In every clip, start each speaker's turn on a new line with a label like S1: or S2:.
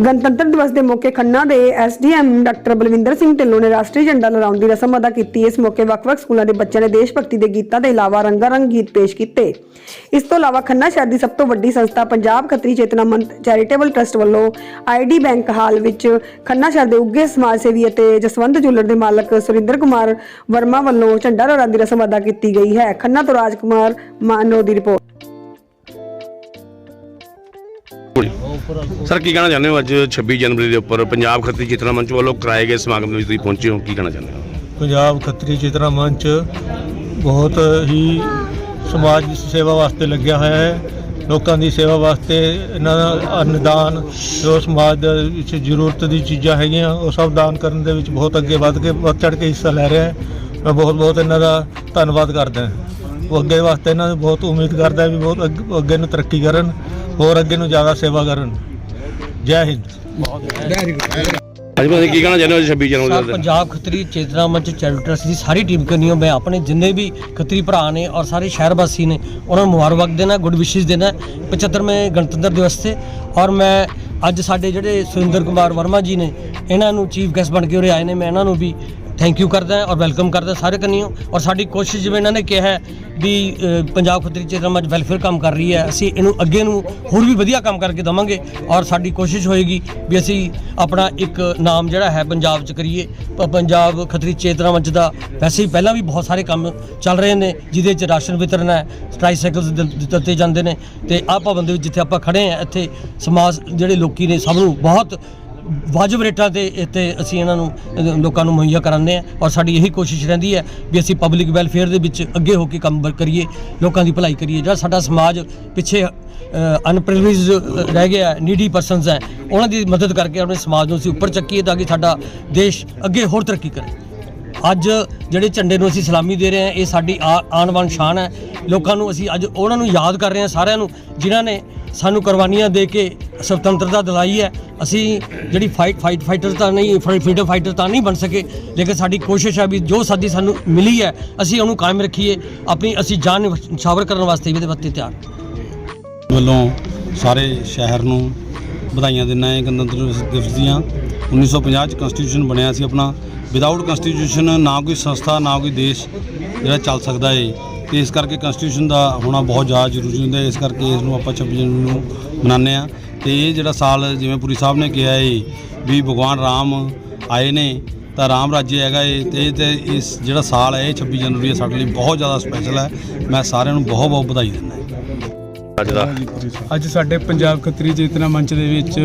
S1: ਗਣਤੰਤਰ ਦਿਵਸ ਦੇ ਮੌਕੇ ਖੰਨਾ ਦੇ ਐਸਡੀਐਮ ਡਾਕਟਰ ਬਲਵਿੰਦਰ ਸਿੰਘ ਢਿੱਲੋਂ ਨੇ ਰਾਸ਼ਟਰੀ ਝੰਡਾ ਲਹਿਰਾਉਣ ਦੀ ਰਸਮ ਅਦਾ ਕੀਤੀ। ਇਸ ਮੌਕੇ ਵੱਖ-ਵੱਖ ਸਕੂਲਾਂ ਦੇ ਬੱਚਿਆਂ ਨੇ ਦੇਸ਼ ਭਗਤੀ ਦੇ ਗੀਤਾਂ ਦੇ ਇਲਾਵਾ ਰੰਗਾਰੰਗ ਗੀਤ ਪੇਸ਼ ਕੀਤੇ। ਇਸ ਤੋਂ ਇਲਾਵਾ ਖੰਨਾ ਸ਼ਹਿਰ ਦੀ ਸਭ ਤੋਂ ਵੱਡੀ ਸੰਸਥਾ ਪੰਜਾਬ ਖੱਤਰੀ ਚੇਤਨਾ ਮੰਤ ਚੈਰੀਟੇਬਲ ਟਰਸਟ ਵੱਲੋਂ ਆਈਡੀ ਬੈਂਕ ਹਾਲ ਵਿੱਚ ਖੰਨਾ ਸ਼ਹਿਰ ਦੇ ਉੱਗੇ ਸਮਾਜ ਸੇਵੀ ਅਤੇ ਜਸਵੰਤ ਜੁਲਰ ਦੇ ਮਾਲਕ ਸੁਰਿੰਦਰ ਕੁਮਾਰ ਵਰਮਾ ਵੱਲੋਂ ਝੰਡਾ ਲਹਿਰਾਉਣ ਦੀ ਰਸਮ ਅਦਾ ਕੀਤੀ ਗਈ ਹੈ। ਖੰਨਾ ਤੋਂ ਰਾਜਕੁਮਾਰ ਮਾਨੋ ਦੀ ਰਿਪੋਰਟ।
S2: ਸਰ, ਕੀ ਕਹਿਣਾ ਚਾਹੁੰਦੇ ਹੋ ਅੱਜ 26 ਜਨਵਰੀ ਦੇ ਉੱਪਰ? ਪੰਜਾਬ ਖੱਤਰੀ ਚੇਤਨਾ ਮੰਚ ਵੱਲੋਂ ਕਰਾਏ ਗਏ ਸਮਾਗਮ ਦੇ ਵਿੱਚ ਤੁਸੀਂ ਪਹੁੰਚੇ ਹੋ, ਕੀ ਕਹਿਣਾ ਚਾਹੁੰਦੇ ਹੋ?
S3: ਪੰਜਾਬ ਖੱਤਰੀ ਚੇਤਨਾ ਮੰਚ ਬਹੁਤ ਹੀ ਸਮਾਜ ਸੇਵਾ ਵਾਸਤੇ ਲੱਗਿਆ ਹੋਇਆ ਹੈ। ਲੋਕਾਂ ਦੀ ਸੇਵਾ ਵਾਸਤੇ ਇਹਨਾਂ ਦਾ ਅਨਦਾਨ, ਜੋ ਸਮਾਜ ਦੇ ਵਿੱਚ ਜ਼ਰੂਰਤ ਦੀ ਚੀਜ਼ਾਂ ਹੈਗੀਆਂ, ਉਹ ਸਭ ਦਾਨ ਕਰਨ ਦੇ ਵਿੱਚ ਬਹੁਤ ਅੱਗੇ ਵੱਧ ਕੇ, ਵੱਧ ਚੜ ਕੇ ਹਿੱਸਾ ਲੈ ਰਿਹਾ ਹੈ। ਮੈਂ ਬਹੁਤ ਬਹੁਤ ਇਹਨਾਂ ਦਾ ਧੰਨਵਾਦ ਕਰਦਾ ਉਹ ਅੱਗੇ ਵਾਸਤੇ ਇਹਨਾਂ ਨੂੰ ਬਹੁਤ ਉਮੀਦ ਕਰਦਾ ਵੀ ਬਹੁਤ ਅੱਗ- ਅੱਗੇ ਨੂੰ ਤਰੱਕੀ ਕਰਨ ਹੋਰ ਅੱਗੇ ਨੂੰ ਜ਼ਿਆਦਾ ਸੇਵਾ ਕਰਨ। ਜੈ ਹਿੰਦ।
S2: ਅੱਜ ਮੈਂ ਕੀ ਕਹਿਣਾ ਚਾਹੁੰਦੇ ਹੋ ਅੱਜ 26 ਜਨਵਰੀ
S4: ਸਰ
S2: ਦੇ
S4: ਪੰਜਾਬ ਖੱਤਰੀ ਚੇਤਨਾ ਮੰਚ ਟਰਸਟ ਦੀ ਸਾਰੀ ਟੀਮ ਕਰਨੀ ਹੈ। ਮੈਂ ਆਪਣੇ ਜਿੰਨੇ ਵੀ ਖੱਤਰੀ ਭਰਾ ਨੇ ਔਰ ਸਾਰੇ ਸ਼ਹਿਰ ਵਾਸੀ ਨੇ ਉਹਨਾਂ ਨੂੰ ਮੁਬਾਰਕਬਾਦ ਦੇਣਾ ਗੁੱਡ ਵਿਸ਼ੇਸ ਦੇਣਾ। 75ਵੇਂ ਗਣਤੰਤਰ ਦਿਵਸ ਤੇ। ਔਰ ਮੈਂ ਅੱਜ ਸਾਡੇ ਜਿਹੜੇ ਸੁਰਿੰਦਰ ਕੁਮਾਰ ਵਰਮਾ ਜੀ ਨੇ ਇਹਨਾਂ ਨੂੰ ਚੀਫ ਗੈਸਟ ਬਣ ਕੇ ਉਰੇ ਆਏ ਨੇ। ਮੈਂ ਇਹਨਾਂ ਨੂੰ ਵੀ ਥੈਂਕ ਯੂ ਕਰਦਾ ਔਰ ਵੈਲਕਮ ਕਰਦਾ ਸਾਰੇ ਕੰਨੀਓ। ਔਰ ਸਾਡੀ ਕੋਸ਼ਿਸ਼ ਜਿਵੇਂ ਇਹਨਾਂ ਨੇ ਕਿਹਾ ਹੈ ਵੀ ਅ, ਪੰਜਾਬ ਖੱਤਰੀ ਚੇਤਨਾ ਮੰਚ ਵੈਲਫੇਅਰ ਕੰਮ ਕਰ ਰਹੀ ਹੈ। ਅਸੀਂ ਇਹਨੂੰ ਅੱਗੇ ਨੂੰ ਹੋਰ ਵੀ ਵਧੀਆ ਕੰਮ ਕਰਕੇ ਦਵਾਂਗੇ ਔਰ ਸਾਡੀ ਕੋਸ਼ਿਸ਼ ਹੋਏਗੀ ਵੀ ਅਸੀਂ ਆਪਣਾ ਇੱਕ ਨਾਮ ਜਿਹੜਾ ਹੈ ਪੰਜਾਬ 'ਚ ਕਰੀਏ। ਪ- ਪੰਜਾਬ ਖੱਤਰੀ ਚੇਤਨਾ ਮੰਚ ਦਾ ਵੈਸੇ ਹੀ ਪਹਿਲਾਂ ਵੀ ਬਹੁਤ ਸਾਰੇ ਕੰਮ ਚੱਲ ਰਹੇ ਨੇ ਜਿਹਦੇ 'ਚ ਰਾਸ਼ਨ ਵਿਤਰਨ ਹੈ ਟ੍ਰਾਈਸਾਈਕਲਸ ਦਿ- ਦਿੱਤੇ ਜਾਂਦੇ ਨੇ ਤੇ ਆਹ ਭਵਨ ਦੇ ਵਿੱਚ ਜਿੱਥੇ ਆਪਾਂ ਖੜੇ ਆ ਇੱਥੇ ਸਮਾਜ ਜਿਹੜੇ ਲੋਕੀ ਨੇ ਸਭ ਨੂੰ ਬਹੁਤ ਵਾਜਬ ਰੇਟਾਂ ਤੇ ਇੱਥੇ ਅਸੀਂ ਇਹਨਾਂ ਨੂੰ ਲੋਕਾਂ ਨੂੰ ਮੁਹੱਈਆ ਕਰਾਉਂਦੇ ਆ ਔਰ ਸਾਡੀ ਇਹੀ ਕੋਸ਼ਿਸ਼ ਰਹਿੰਦੀ ਹੈ ਵੀ ਅਸੀਂ ਪਬਲਿਕ ਵੈਲਫੇਅਰ ਦੇ ਵਿੱਚ ਅੱਗੇ ਹੋ ਕੇ ਕੰਮ ਕਰੀਏ, ਲੋਕਾਂ ਦੀ ਭਲਾਈ ਕਰੀਏ। ਜਿਹੜਾ ਸਾਡਾ ਸਮਾਜ ਪਿੱਛੇ ਅਨਪ੍ਰਿਵਿਲੇਜ ਰਹਿ ਗਿਆ ਨੀਡੀ ਪਰਸਨਸ ਹੈ, ਉਹਨਾਂ ਦੀ ਮਦਦ ਕਰਕੇ ਆਪਣੇ ਸਮਾਜ ਨੂੰ ਅਸੀਂ ਉੱਪਰ ਚੱਕੀਏ ਤਾਂ ਕਿ ਸਾਡਾ ਦੇਸ਼ ਅੱਗੇ ਹੋਰ ਤਰੱਕੀ ਕਰੇ। ਅੱਜ ਜਿਹੜੇ ਝੰਡੇ ਨੂੰ ਅਸੀਂ ਸਲਾਮੀ ਦੇ ਰਹੇ ਹਾਂ, ਇਹ ਸਾਡੀ ਆ- ਆਉਣ ਵਾਲੀ ਸ਼ਾਨ ਹੈ। ਲੋਕਾਂ ਨੂੰ ਅਸੀਂ ਅੱਜ ਉਹਨਾਂ ਨੂੰ ਯਾਦ ਕਰ ਰਹੇ ਹਾਂ ਸਾਰਿਆਂ ਨੂੰ, ਜਿਨ੍ਹਾਂ ਨੇ ਸਾਨੂੰ ਕੁਰਬਾਨੀਆਂ ਦੇ ਕੇ ਸੁਤੰਤਰਤਾ ਦਿਲਾਈ ਹੈ। ਅਸੀਂ ਜਿਹੜੀ ਫਾਈਟ ਫਾਈਟ ਫਾਈਟਰ ਤਾਂ ਨਹੀਂ ਫਰੀਡਮ ਫਾਈਟਰ ਤਾਂ ਨਹੀਂ ਬਣ ਸਕੇ, ਲੇਕਿਨ ਸਾਡੀ ਕੋਸ਼ਿਸ਼ ਹੈ ਵੀ ਜੋ ਸਾਡੀ ਸਾਨੂੰ ਮਿਲੀ ਹੈ, ਅਸੀਂ ਉਹਨੂੰ ਕਾਇਮ ਰੱਖੀਏ। ਆਪਣੀ, ਅਸੀਂ ਜਾਨ ਨਿਸ਼ਾਵਰ ਕਰਨ ਵਾਸਤੇ ਵੀ ਇਹਦੇ ਵਾਸਤੇ ਤਿਆਰ।
S5: ਵੱਲੋਂ ਸਾਰੇ ਸ਼ਹਿਰ ਨੂੰ ਵਧਾਈਆਂ ਦਿੰਦਾ ਹੈ ਗਣਤੰਤਰ ਦਿਵਸ- ਦਿਵਸ ਦੀਆਂ। 1950 ਚ ਕਨਸਟੀਟਿਊਸ਼ਨ ਬਣਿਆ ਸੀ ਆਪਣਾ। ਵਿਦਆਊਟ ਕਨਸਟੀਟਿਊਸ਼ਨ ਨਾ ਕੋਈ ਸੰਸਥਾ, ਨਾ ਕੋਈ ਦੇਸ਼ ਜਿਹੜਾ ਚੱਲ ਸਕਦਾ ਏ। ਤੇ ਇਸ ਕਰਕੇ ਕਨਸਟੀਟਿਊਸ਼ਨ ਦਾ ਹੋਣਾ ਬਹੁਤ ਜ਼ਿਆਦਾ ਜ਼ਰੂਰੀ ਹੁੰਦਾ ਹੈ ਇਸ ਕਰਕੇ ਇਸ ਨੂੰ ਆਪਾਂ 26 ਜਨਵਰੀ ਨੂੰ ਮਨਾਉਂਦੇ ਆ ਤੇ ਇਹ ਜਿਹੜਾ ਸਾਲ ਜਿਵੇਂ ਪੁਰੀ ਸਾਹਿਬ ਨੇ ਕਿਹਾ ਏ ਵੀ ਭਗਵਾਨ ਰਾਮ ਆਏ ਨੇ ਤਾਂ ਰਾਮ ਰਾਜ්‍ය ਹੈਗਾ ਏ ਤੇ ਇਹ ਤੇ ਇਸ ਜਿਹੜਾ ਸਾਲ ਹੈ ਇਹ 26 ਜਨਵਰੀ ਹੈ ਸਾਡੇ ਲਈ ਬਹੁਤ ਜ਼ਿਆਦਾ ਸਪੈਸ਼ਲ ਹੈ। ਮੈਂ ਸਾਰਿਆਂ ਨੂੰ ਬਹੁਤ ਬਹੁਤ ਵਧਾਈ ਦਿੰਦਾ
S2: ਅੱਜ ਦਾ
S6: ਅੱਜ ਸਾਡੇ ਪੰਜਾਬ ਖੱਤਰੀ ਚੇਤਨਾ ਮੰਚ ਦੇ ਵਿੱਚ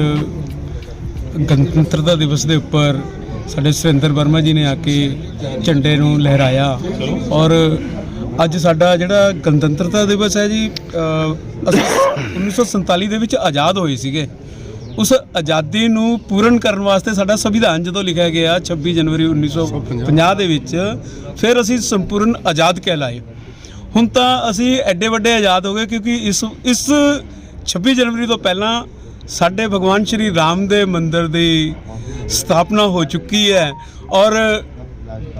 S6: ਗਣਤੰਤਰਤਾ ਦਿਵਸ ਦੇ ਉੱਪਰ ਸਾਡੇ ਸੁਰਿੰਦਰ ਵਰਮਾ ਜੀ ਨੇ ਆ ਕੇ ਝੰਡੇ ਨੂੰ ਲਹਿਰਾਇਆ ਔਰ ਅੱਜ ਸਾਡਾ ਜਿਹੜਾ ਗਣਤੰਤਰਤਾ ਦਿਵਸ ਹੈ ਜੀ ਅ, ਅਸੀਂ 1947 ਦੇ ਵਿੱਚ ਆਜ਼ਾਦ ਹੋਏ ਸੀਗੇ। ਉਸ ਆਜ਼ਾਦੀ ਨੂੰ ਪੂਰਨ ਕਰਨ ਵਾਸਤੇ ਸਾਡਾ ਸੰਵਿਧਾਨ ਜਦੋਂ ਲਿਖਿਆ ਗਿਆ 26 ਜਨਵਰੀ 1950 ਦੇ ਵਿੱਚ ਫਿਰ ਅਸੀਂ ਸੰਪੂਰਨ ਆਜ਼ਾਦ ਕਹਿਲਾਏ। ਹੁਣ ਤਾਂ ਅਸੀਂ ਐਡੇ ਵੱਡੇ ਆਜ਼ਾਦ ਹੋ ਗਏ ਕਿਉਂਕਿ ਇਸ ਇਸ 26 ਜਨਵਰੀ ਤੋਂ ਪਹਿਲਾਂ ਸਾਡੇ ਭਗਵਾਨ ਸ਼੍ਰੀ ਰਾਮ ਦੇ ਮੰਦਿਰ ਦੀ ਸਥਾਪਨਾ ਹੋ ਚੁੱਕੀ ਹੈ ਔਰ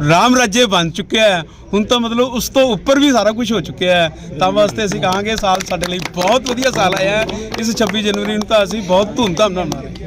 S6: ਰਾਮ ਰਾਜੇ ਬਣ ਚੁੱਕਿਆ ਹੈ। ਹੁਣ ਤਾਂ ਮਤਲਬ ਉਸ ਤੋਂ ਉੱਪਰ ਵੀ ਸਾਰਾ ਕੁਝ ਹੋ ਚੁੱਕਿਆ ਹੈ। ਤਾਂ ਵਾਸਤੇ ਅਸੀਂ ਕਹਾਂਗੇ ਸਾਲ ਸਾਡੇ ਲਈ ਬਹੁਤ ਵਧੀਆ ਸਾਲ ਆਇਆ ਹੈ। ਇਸ 26 ਜਨਵਰੀ ਨੂੰ ਤਾਂ ਅਸੀਂ ਬਹੁਤ ਧੂਮਧਾਮ ਨਾਲ ਮਨਾਵਾਂਗੇ।